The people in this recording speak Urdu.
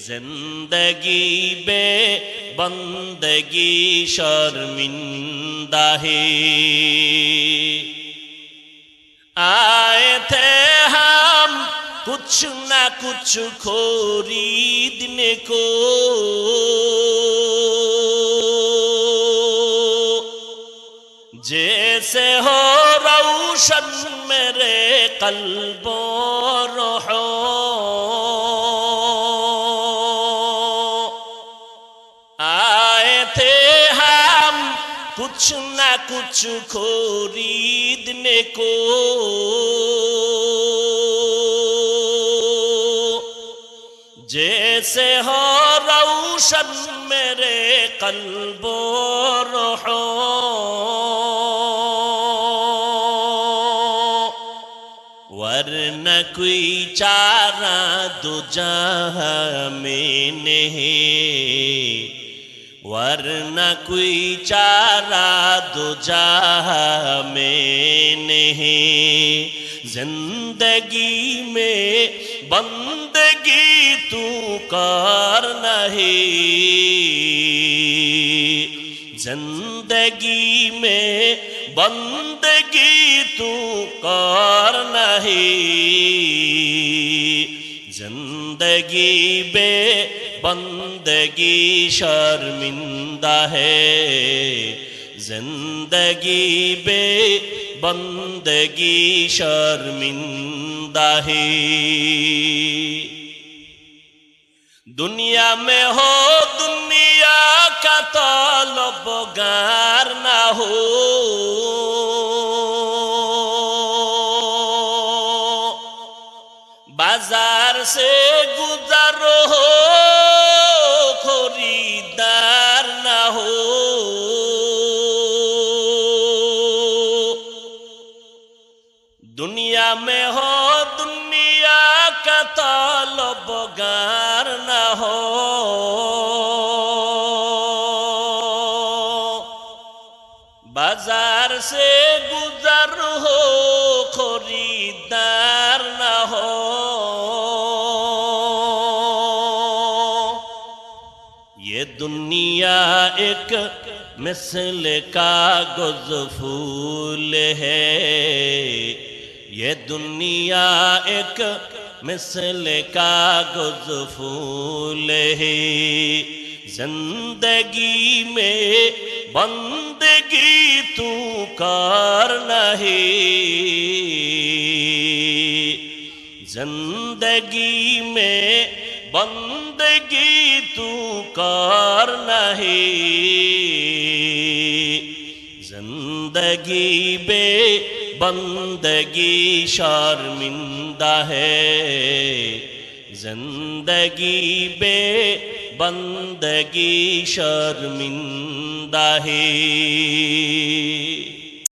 زندگی بے بندگی شرمندہ ہے آئے تھے ہم کچھ نہ کچھ خریدنے کو جیسے ہو روشن میرے قلب و روحوں کچھ نہ کچھ خریدنے کو جیسے ہو روشن میرے قلب و روحوں ورنہ کوئی چارہ دو جہاں میں نہیں ورنہ کوئی چارہ دو جہاں میں نہیں۔ زندگی میں بندگی تو کار نہیں زندگی میں بندگی تو کار نہیں زندگی بے بندگی شرمندہ ہے زندگی بے بندگی شرمندہ ہے دنیا میں ہو دنیا کا طالب گار نہ ہو بازار سے گزر دنیا میں ہو، دنیا کا طالب گار نہ ہو۔ بازار سے گزر ہو، خریدار نہ ہو۔ یہ دنیا ایک مثل کا گز پھول ہے۔ یہ دنیا ایک مثل کا گز ہے۔ زندگی میں بندگی تو کار نہیں زندگی میں بندگی تو کار نہیں زندگی بے بندگی شرمندہ ہے۔ زندگی بے بندگی شرمندہ ہے۔